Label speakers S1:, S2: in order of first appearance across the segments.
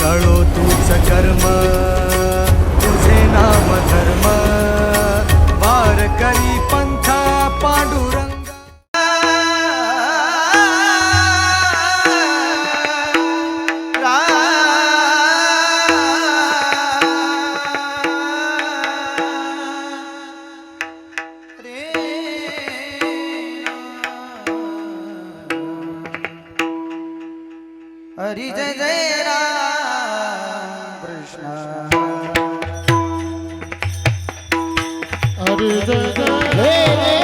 S1: कळो तुझ कर्म.
S2: Ei, ei.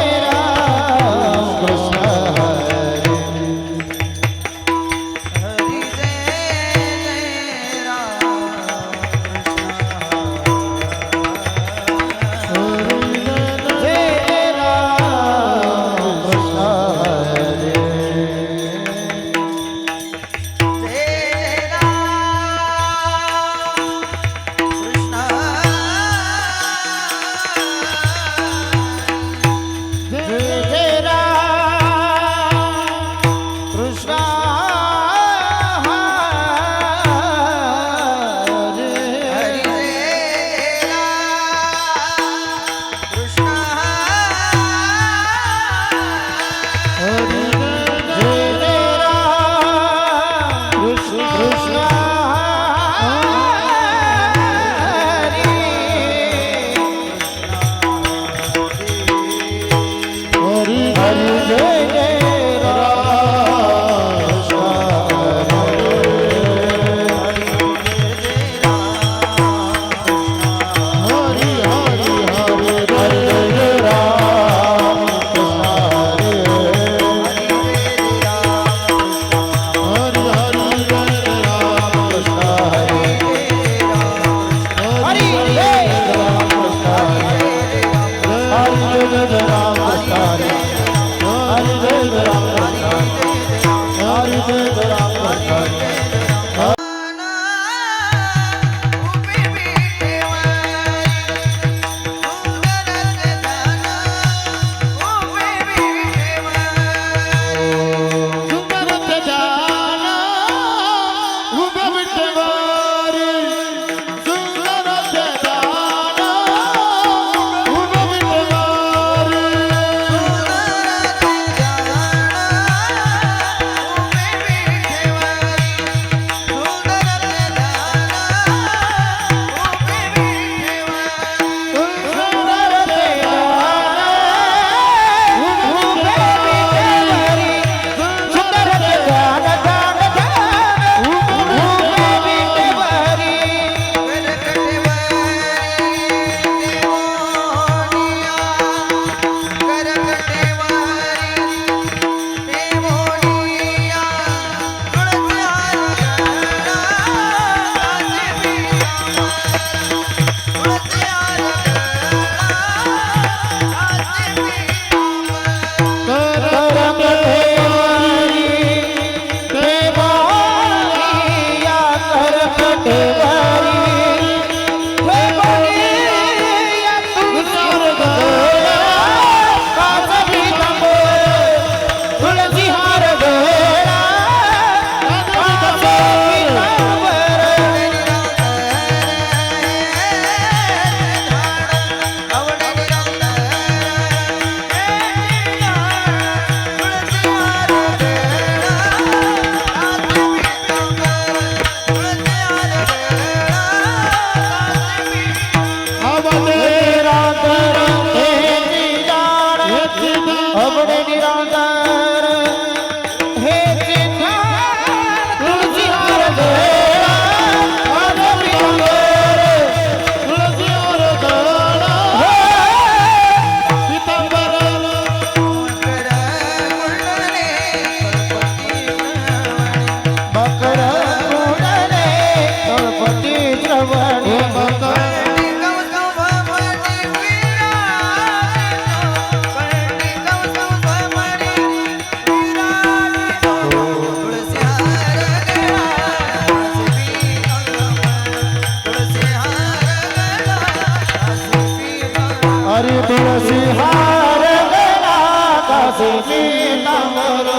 S2: તુલસી હાર વેરા કાસી તમરો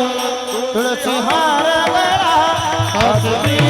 S2: તુલસી હાર વેરા કાસી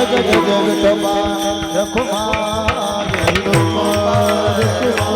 S2: જગ જગ જગ તમા જખમા
S1: જગ